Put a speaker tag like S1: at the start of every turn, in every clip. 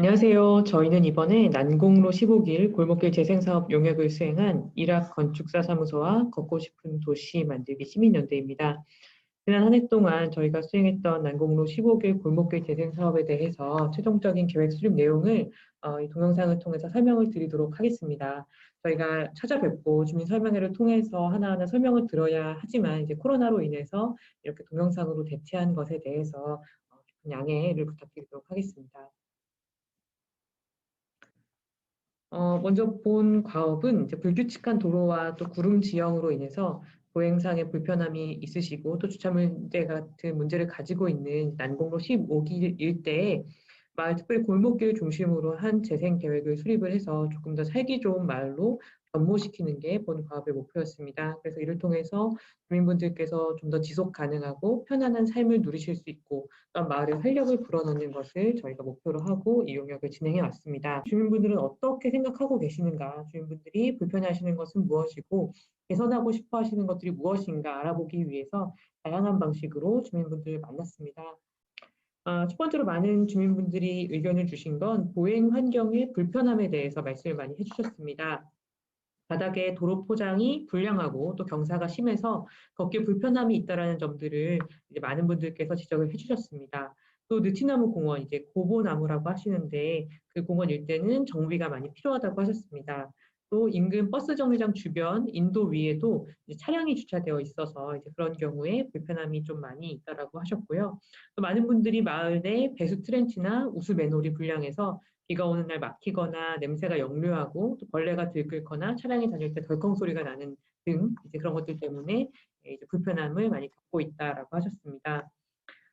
S1: 안녕하세요. 저희는 이번에 난공로 15길 골목길 재생사업 용역을 수행한 일학 건축사 사무소와 걷고 싶은 도시 만들기 시민연대입니다. 지난 한 해 동안 저희가 수행했던 난공로 15길 골목길 재생 사업에 대해서 최종적인 계획 수립 내용을 어, 이 동영상을 통해서 설명을 드리도록 하겠습니다. 저희가 찾아뵙고 주민 설명회를 통해서 하나하나 설명을 들어야 하지만 이제 코로나로 인해서 이렇게 동영상으로 대체한 것에 대해서 어, 양해를 부탁드리도록 하겠습니다. 어, 먼저 본 과업은 이제 불규칙한 도로와 또 구름 지형으로 인해서 보행상의 불편함이 있으시고 또 주차물 문제 같은 문제를 가지고 있는 난공로 15길 일대에 마을 특별 골목길 중심으로 한 재생 계획을 수립을 해서 조금 더 살기 좋은 마을로 변모시키는 게 본 과업의 목표였습니다. 그래서 이를 통해서 주민분들께서 좀 더 지속 가능하고 편안한 삶을 누리실 수 있고 또한 마을의 활력을 불어넣는 것을 저희가 목표로 하고 이 용역을 진행해 왔습니다. 주민분들은 어떻게 생각하고 계시는가, 주민분들이 불편해하시는 것은 무엇이고 개선하고 싶어 하시는 것들이 무엇인가 알아보기 위해서 다양한 방식으로 주민분들을 만났습니다. 아, 첫 번째로 많은 주민분들이 의견을 주신 건 보행 환경의 불편함에 대해서 말씀을 많이 해주셨습니다. 바닥에 도로 포장이 불량하고 또 경사가 심해서 걷기 불편함이 있다라는 점들을 많은 분들께서 지적을 해주셨습니다. 또 느티나무 공원 이제 고보나무라고 하시는데 그 공원 일대는 정비가 많이 필요하다고 하셨습니다. 또 인근 버스 정류장 주변 인도 위에도 차량이 주차되어 있어서 이제 그런 경우에 불편함이 좀 많이 있다라고 하셨고요. 또 많은 분들이 마을 내 배수 트렌치나 우수 맨홀이 불량해서 비가 오는 날 막히거나 냄새가 역류하고 또 벌레가 들끓거나 차량이 다닐 때 덜컹 소리가 나는 등 이제 그런 것들 때문에 이제 불편함을 많이 겪고 있다라고 하셨습니다.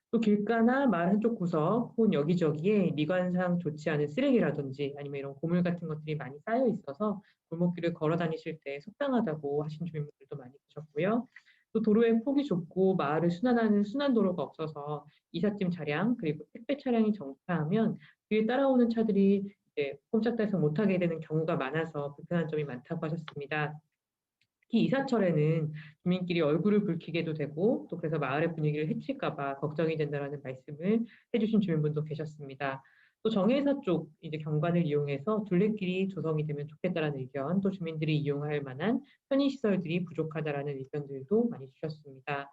S1: 또 길가나 마을 한쪽 구석 혹은 여기저기에 미관상 좋지 않은 쓰레기라든지 아니면 이런 고물 같은 것들이 많이 쌓여 있어서 골목길을 걸어 다니실 때 속상하다고 하신 주민분들도 많이 계셨고요. 또 도로의 폭이 좁고 마을을 순환하는 순환도로가 없어서 이삿짐 차량 그리고 택배 차량이 정차하면 뒤에 따라오는 차들이 이제 꼼짝달싹 못하게 되는 경우가 많아서 불편한 점이 많다고 하셨습니다. 특히 이사철에는 주민끼리 얼굴을 붉히게도 되고 또 그래서 마을의 분위기를 해칠까 봐 걱정이 된다는 말씀을 해주신 주민분도 계셨습니다. 또 정회사 쪽 이제 경관을 이용해서 둘레길이 조성이 되면 좋겠다라는 의견, 또 주민들이 이용할 만한 편의시설들이 부족하다라는 의견들도 많이 주셨습니다.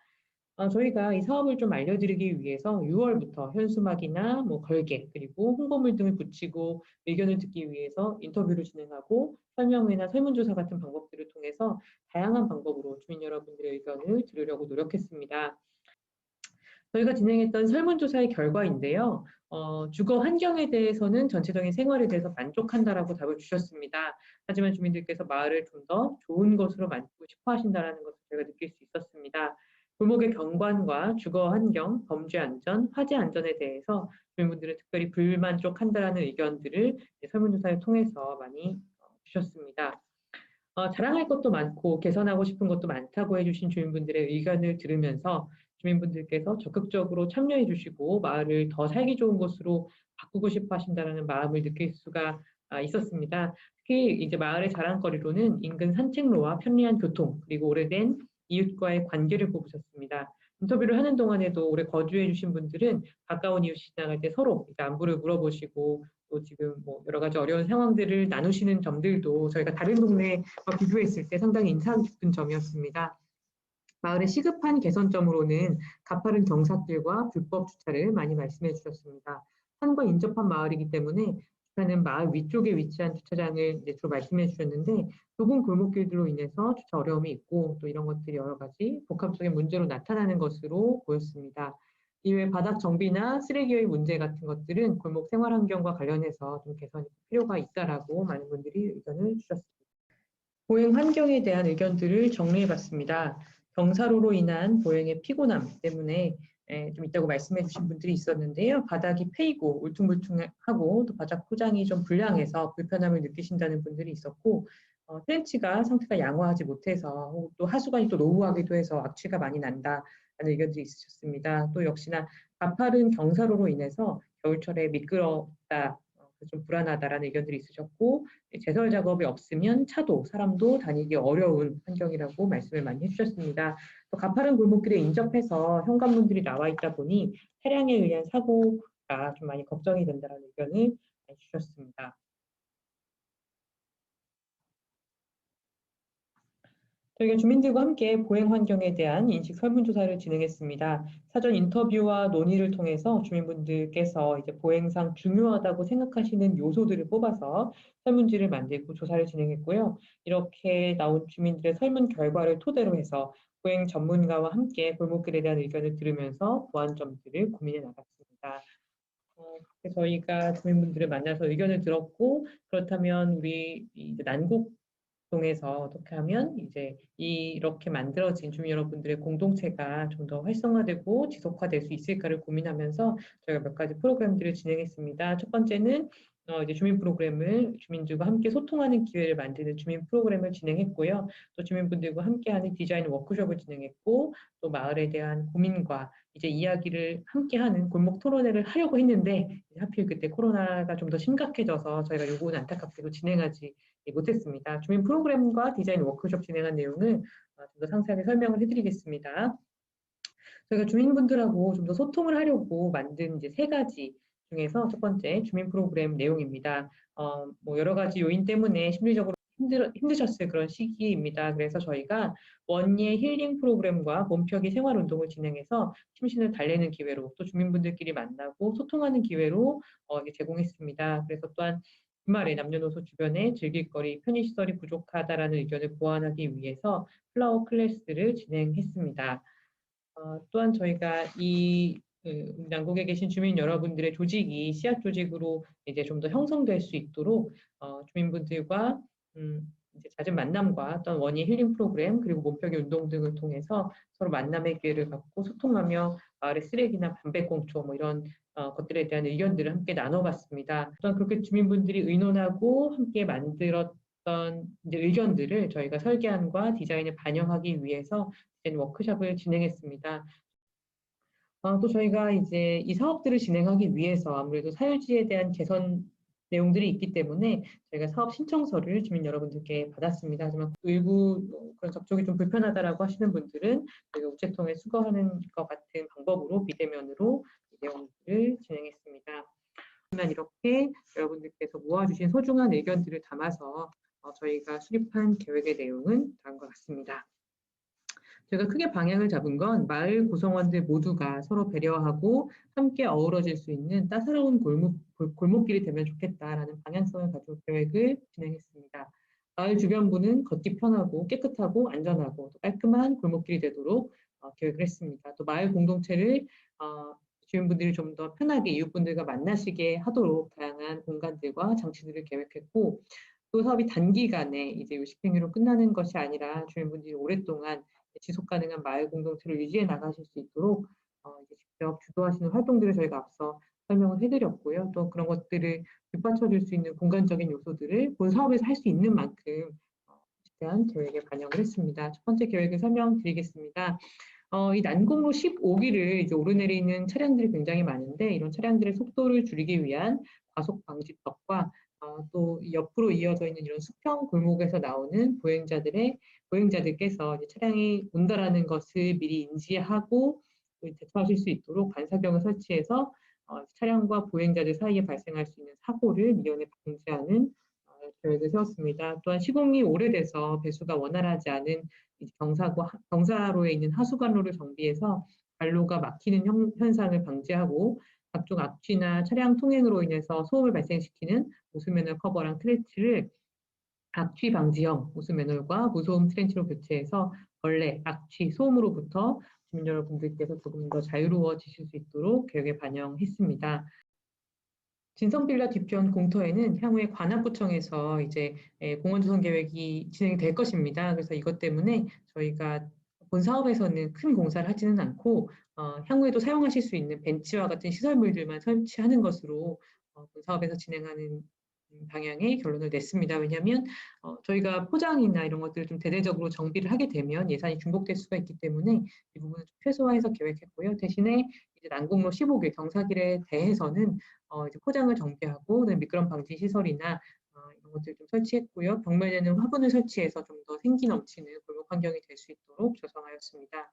S1: 어, 저희가 이 사업을 좀 알려드리기 위해서 6월부터 현수막이나 뭐 걸개 그리고 홍보물 등을 붙이고 의견을 듣기 위해서 인터뷰를 진행하고 설명회나 설문조사 같은 방법들을 통해서 다양한 방법으로 주민 여러분들의 의견을 들으려고 노력했습니다. 저희가 진행했던 설문조사의 결과인데요. 어, 주거 환경에 대해서는 전체적인 생활에 대해서 만족한다라고 답을 주셨습니다. 하지만 주민들께서 마을을 좀 더 좋은 것으로 만들고 싶어 하신다는 것을 저희가 느낄 수 있었습니다. 골목의 경관과 주거 환경, 범죄 안전, 화재 안전에 대해서 주민분들은 특별히 불만족한다는 의견들을 설문조사를 통해서 많이 어, 주셨습니다. 어, 자랑할 것도 많고 개선하고 싶은 것도 많다고 해주신 주민분들의 의견을 들으면서 주민분들께서 적극적으로 참여해 주시고 마을을 더 살기 좋은 곳으로 바꾸고 싶어 하신다는 마음을 느낄 수가 아, 있었습니다. 특히 이제 마을의 자랑거리로는 인근 산책로와 편리한 교통 그리고 오래된 이웃과의 관계를 꼽으셨습니다. 인터뷰를 하는 동안에도 오래 거주해 주신 분들은 가까운 이웃이 지나갈 때 서로 안부를 물어보시고 또 지금 뭐 여러 가지 어려운 상황들을 나누시는 점들도 저희가 다른 동네와 비교했을 때 상당히 인상 깊은 점이었습니다. 마을의 시급한 개선점으로는 가파른 경사길과 불법 주차를 많이 말씀해 주셨습니다. 산과 인접한 마을이기 때문에 주차는 마을 위쪽에 위치한 주차장을 이제 주로 말씀해 주셨는데 좁은 골목길들로 인해서 주차 어려움이 있고 또 이런 것들이 여러 가지 복합적인 문제로 나타나는 것으로 보였습니다. 이외 바닥 정비나 쓰레기의 문제 같은 것들은 골목 생활 환경과 관련해서 좀 개선이 필요가 있다라고 많은 분들이 의견을 주셨습니다. 보행 환경에 대한 의견들을 정리해 봤습니다. 경사로로 인한 보행의 피곤함 때문에 예, 좀 있다고 말씀해 주신 분들이 있었는데요. 바닥이 패이고 울퉁불퉁하고 또 바닥 포장이 좀 불량해서 불편함을 느끼신다는 분들이 있었고 어, 트렌치가 상태가 양호하지 못해서 또 하수관이 또 노후하기도 해서 악취가 많이 난다라는 의견들이 있으셨습니다. 또 역시나 가파른 경사로로 인해서 겨울철에 미끄럽다, 어, 좀 불안하다라는 의견들이 있으셨고 제설 작업이 없으면 차도 사람도 다니기 어려운 환경이라고 말씀을 많이 해주셨습니다. 또 가파른 골목길에 인접해서 현관문들이 나와 있다 보니 차량에 의한 사고가 좀 많이 걱정이 된다는 의견을 주셨습니다. 저희가 주민들과 함께 보행 환경에 대한 인식 설문조사를 진행했습니다. 사전 인터뷰와 논의를 통해서 주민분들께서 이제 보행상 중요하다고 생각하시는 요소들을 뽑아서 설문지를 만들고 조사를 진행했고요. 이렇게 나온 주민들의 설문 결과를 토대로 해서 보행 전문가와 함께 골목길에 대한 의견을 들으면서 보완 점들을 고민해 나갔습니다. 어, 저희가 주민분들을 만나서 의견을 들었고 그렇다면 우리 난곡 동에서 어떻게 하면 이제 이렇게 만들어진 주민 여러분들의 공동체가 좀 더 활성화되고 지속화될 수 있을까를 고민하면서 저희가 몇 가지 프로그램들을 진행했습니다. 첫 번째는 어, 이제 주민 프로그램을 주민들과 함께 소통하는 기회를 만드는 주민 프로그램을 진행했고요. 또 주민분들과 함께하는 디자인 워크숍을 진행했고 또 마을에 대한 고민과 이제 이야기를 함께하는 골목 토론회를 하려고 했는데 하필 그때 코로나가 좀 더 심각해져서 저희가 요거는 안타깝게도 진행하지 못했습니다. 주민 프로그램과 디자인 워크숍 진행한 내용을 어, 좀더 상세하게 설명을 해드리겠습니다. 저희가 주민분들하고 좀 더 소통을 하려고 만든 이제 세 가지 중에서 첫 번째 주민 프로그램 내용입니다. 어, 뭐 여러 가지 요인 때문에 심리적으로 힘들, 힘드셨을 그런 시기입니다. 그래서 저희가 원예 힐링 프로그램과 몸펴기 생활 운동을 진행해서 심신을 달래는 기회로 또 주민분들끼리 만나고 소통하는 기회로 어, 제공했습니다. 그래서 또한 주말에 남녀노소 주변에 즐길거리, 편의시설이 부족하다라는 의견을 보완하기 위해서 플라워 클래스를 진행했습니다. 어, 또한 저희가 이 그, 남국에 계신 주민 여러분들의 조직이 씨앗 조직으로 이제 좀 더 형성될 수 있도록 어, 주민분들과 음, 이제 잦은 만남과 어떤 원예 힐링 프로그램 그리고 몸표기 운동 등을 통해서 서로 만남의 기회를 갖고 소통하며 마을의 쓰레기나 반백공초 뭐 이런 어, 것들에 대한 의견들을 함께 나눠봤습니다. 또한 그렇게 주민분들이 의논하고 함께 만들었던 의견들을 저희가 설계안과 디자인을 반영하기 위해서 워크숍을 진행했습니다. 어, 또 저희가 이제 이 사업들을 진행하기 위해서 아무래도 사유지에 대한 개선 내용들이 있기 때문에 저희가 사업 신청서를 주민 여러분들께 받았습니다. 하지만 일부 그런 접촉이 좀 불편하다라고 하시는 분들은 저희가 우체통에 수거하는 것 같은 방법으로 비대면으로 내용들을 진행했습니다. 하지만 이렇게 여러분들께서 모아주신 소중한 의견들을 담아서 어, 저희가 수립한 계획의 내용은 다음과 같습니다. 제가 크게 방향을 잡은 건 마을 구성원들 모두가 서로 배려하고 함께 어우러질 수 있는 따사로운 골목, 골목길이 되면 좋겠다라는 방향성을 가지고 계획을 진행했습니다. 마을 주변부는 걷기 편하고 깨끗하고 안전하고 깔끔한 골목길이 되도록 어, 계획을 했습니다. 또 마을 공동체를 어, 주민분들이 좀 더 편하게 이웃분들과 만나시게 하도록 다양한 공간들과 장치들을 계획했고 또 사업이 단기간에 이제 요식행위로 끝나는 것이 아니라 주민분들이 오랫동안 지속 가능한 마을 공동체를 유지해 나가실 수 있도록 어, 이제 직접 주도하시는 활동들을 저희가 앞서 설명을 해드렸고요. 또 그런 것들을 뒷받쳐줄 수 있는 공간적인 요소들을 본 사업에서 할 수 있는 만큼 어, 대한 계획에 반영을 했습니다. 첫 번째 계획을 설명드리겠습니다. 어, 이 난공로 15기를 이제 오르내리는 차량들이 굉장히 많은데 이런 차량들의 속도를 줄이기 위한 과속 방지턱과 어, 또 옆으로 이어져 있는 이런 수평 골목에서 나오는 보행자들의 보행자들께서 차량이 온다라는 것을 미리 인지하고 대처하실 수 있도록 반사경을 설치해서 어, 차량과 보행자들 사이에 발생할 수 있는 사고를 미연에 방지하는 어, 계획을 세웠습니다. 또한 시공이 오래돼서 배수가 원활하지 않은 경사고 경사로에 있는 하수관로를 정비해서 발로가 막히는 현, 현상을 방지하고 각종 악취나 차량 통행으로 인해서 소음을 발생시키는 오수면허 커버랑 트레치를 악취 방지형 오수매널과 무소음 트렌치로 교체해서 벌레, 악취, 소음으로부터 주민 여러분들께서 조금 더 자유로워지실 수 있도록 계획에 반영했습니다. 진성빌라 뒤편 공터에는 향후에 관악구청에서 이제 예, 공원 조성 계획이 진행이 될 것입니다. 그래서 이것 때문에 저희가 본 사업에서는 큰 공사를 하지는 않고 어, 향후에도 사용하실 수 있는 벤치와 같은 시설물들만 설치하는 것으로 어, 본 사업에서 진행하는 방향의 결론을 냈습니다. 왜냐하면 어, 저희가 포장이나 이런 것들을 좀 대대적으로 정비를 하게 되면 예산이 중복될 수가 있기 때문에 이 부분을 좀 최소화해서 계획했고요. 대신에 이제 난공로 15개 경사길에 대해서는 어, 이제 포장을 정비하고 미끄럼 방지 시설이나 어, 이런 것들 좀 설치했고요. 벽면에는 화분을 설치해서 좀 더 생기 넘치는 환경이 될 수 있도록 조성하였습니다.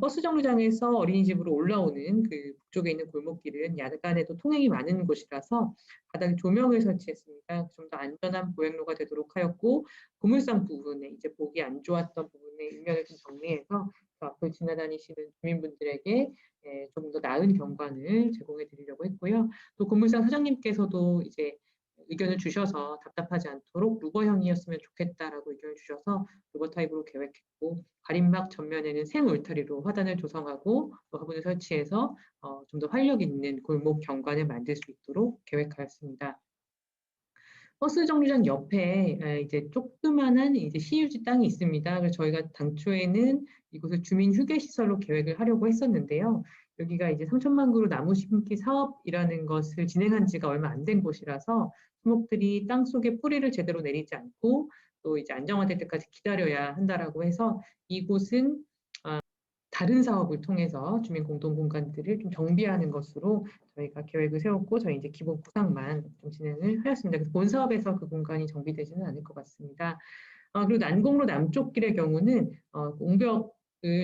S1: 버스 정류장에서 어린이집으로 올라오는 그 북쪽에 있는 골목길은 야간에도 통행이 많은 곳이라서 바닥에 조명을 설치했습니다. 좀 더 안전한 보행로가 되도록 하였고 고물상 부분에 이제 보기 안 좋았던 부분의 일면을 좀 정리해서 그 앞을 지나다니시는 주민분들에게 예, 조금 더 나은 경관을 제공해 드리려고 했고요. 또 고물상 사장님께서도 이제 의견을 주셔서 답답하지 않도록 루버형이었으면 좋겠다라고 의견을 주셔서 루버 타입으로 계획했고 가림막 전면에는 생 울타리로 화단을 조성하고 또 화분을 설치해서 어, 좀 더 활력 있는 골목 경관을 만들 수 있도록 계획하였습니다. 버스 정류장 옆에 이제 조그만한 이제 시유지 땅이 있습니다. 그래서 저희가 당초에는 이곳을 주민 휴게 시설로 계획을 하려고 했었는데요. 여기가 이제 3천만 그루 나무 심기 사업이라는 것을 진행한 지가 얼마 안 된 곳이라서 수목들이 땅 속에 뿌리를 제대로 내리지 않고 또 이제 안정화될 때까지 기다려야 한다라고 해서 이곳은 아, 다른 사업을 통해서 주민 공동 공간들을 좀 정비하는 것으로 저희가 계획을 세웠고 저희 이제 기본 구상만 좀 진행을 하였습니다. 그래서 본 사업에서 그 공간이 정비되지는 않을 것 같습니다. 아, 그리고 난공로 남쪽 길의 경우는 어, 옹벽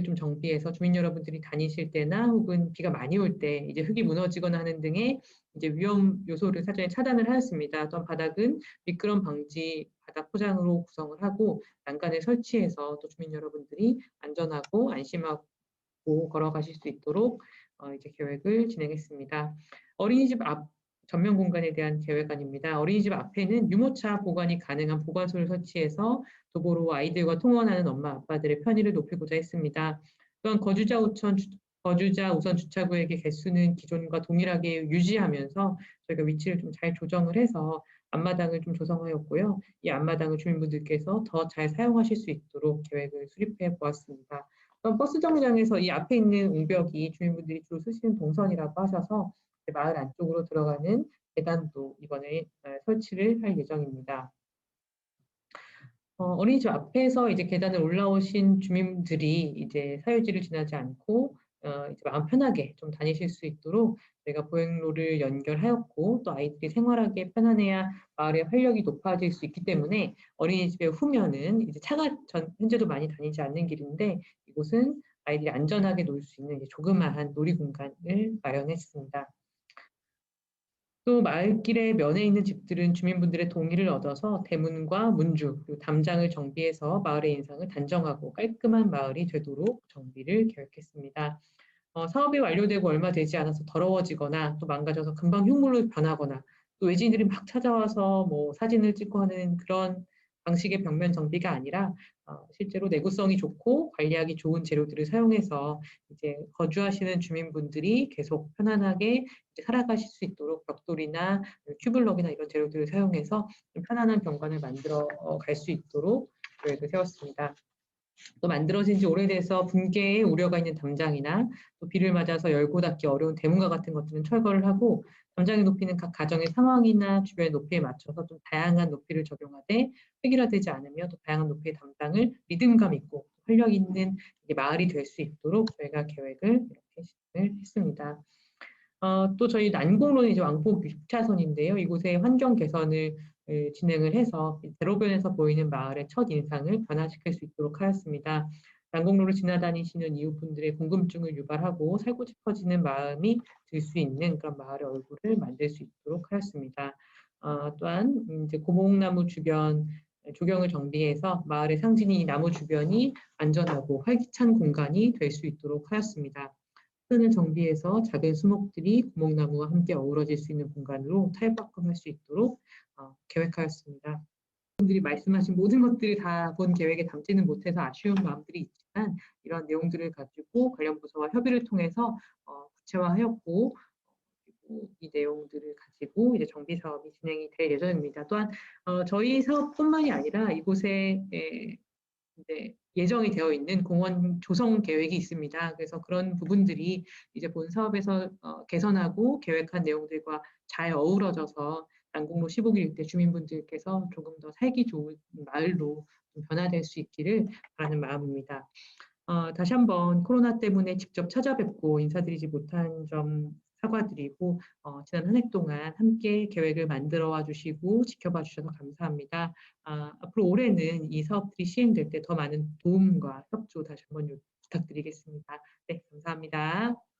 S1: 좀 정비해서 주민 여러분들이 다니실 때나 혹은 비가 많이 올 때 이제 흙이 무너지거나 하는 등의 이제 위험 요소를 사전에 차단을 하였습니다. 또한 바닥은 미끄럼 방지 바닥 포장으로 구성을 하고 난간을 설치해서 또 주민 여러분들이 안전하고 안심하고 걸어가실 수 있도록 어, 이제 계획을 진행했습니다. 어린이집 앞 전면 공간에 대한 계획안입니다. 어린이집 앞에는 유모차 보관이 가능한 보관소를 설치해서 도보로 아이들과 통원하는 엄마 아빠들의 편의를 높이고자 했습니다. 또한 거주자 우선 거주자 우선 주차구역의 개수는 기존과 동일하게 유지하면서 저희가 위치를 좀 잘 조정을 해서 앞마당을 좀 조성하였고요. 이 앞마당을 주민분들께서 더 잘 사용하실 수 있도록 계획을 수립해 보았습니다. 버스 정류장에서 이 앞에 있는 웅벽이 주민분들이 주로 쓰시는 동선이라고 하셔서 마을 안쪽으로 들어가는 계단도 이번에 어, 설치를 할 예정입니다. 어, 린이집 앞에서 이제 계단을 올라오신 주민들이 이제 사유지를 지나지 않고 어, 이제 마음 편하게 좀 다니실 수 있도록 저희가 보행로를 연결하였고 또 아이들이 생활하기에 편안해야 마을의 활력이 높아질 수 있기 때문에 어린이집의 후면은 이제 차가 전, 현재도 많이 다니지 않는 길인데 이곳은 아이들이 안전하게 놀 수 있는 조그마한 놀이 공간을 마련했습니다. 또 마을길의 면에 있는 집들은 주민분들의 동의를 얻어서 대문과 문주, 그리고 담장을 정비해서 마을의 인상을 단정하고 깔끔한 마을이 되도록 정비를 계획했습니다. 어, 사업이 완료되고 얼마 되지 않아서 더러워지거나 또 망가져서 금방 흉물로 변하거나 또 외지인들이 막 찾아와서 뭐 사진을 찍고 하는 그런 방식의 벽면 정비가 아니라 어, 실제로 내구성이 좋고 관리하기 좋은 재료들을 사용해서 이제 거주하시는 주민분들이 계속 편안하게 살아가실 수 있도록 벽돌이나 큐블럭이나 이런 재료들을 사용해서 편안한 경관을 만들어 갈 수 있도록 계획을 세웠습니다. 또 만들어진 지 오래돼서 붕괴의 우려가 있는 담장이나 또 비를 맞아서 열고 닫기 어려운 대문과 같은 것들은 철거를 하고 담장의 높이는 각 가정의 상황이나 주변의 높이에 맞춰서 좀 다양한 높이를 적용하되 획일화되지 않으며 또 다양한 높이의 담장을 리듬감 있고 활력 있는 마을이 될 수 있도록 저희가 계획을 이렇게 진행을 했습니다. 어, 또 저희 난공로는 이제 왕복 6차선인데요. 이곳에 환경 개선을 진행을 해서 대로변에서 보이는 마을의 첫 인상을 변화시킬 수 있도록 하였습니다. 난공로를 지나다니시는 이웃분들의 궁금증을 유발하고 살고 싶어지는 마음이 들 수 있는 그런 마을의 얼굴을 만들 수 있도록 하였습니다. 어, 또한 이제 고목나무 주변 조경을 정비해서 마을의 상징이 나무 주변이 안전하고 활기찬 공간이 될 수 있도록 하였습니다. 끈을 정비해서 작은 수목들이 고목나무와 함께 어우러질 수 있는 공간으로 타협박금할 수 있도록 어, 계획하였습니다. 분들이 말씀하신 모든 것들을 다본 계획에 담지는 못해서 아쉬운 마음들이 있지만 이런 내용들을 가지고 관련 부서와 협의를 통해서 어, 구체화하였고 이 내용들을 가지고 이제 정비 사업이 진행이 될 예정입니다. 또한 어, 저희 사업뿐만이 아니라 이곳에 에, 이제 예정이 되어 있는 공원 조성 계획이 있습니다. 그래서 그런 부분들이 이제 본 사업에서 어, 개선하고 계획한 내용들과 잘 어우러져서 난공로 15길 일대 주민분들께서 조금 더 살기 좋은 마을로 변화될 수 있기를 바라는 마음입니다. 어, 다시 한번 코로나 때문에 직접 찾아뵙고 인사드리지 못한 점 사과드리고 어, 지난 한 해 동안 함께 계획을 만들어 와 주시고 지켜봐 주셔서 감사합니다. 아, 앞으로 올해는 이 사업들이 시행될 때 더 많은 도움과 협조 다시 한번 부탁드리겠습니다. 네, 감사합니다.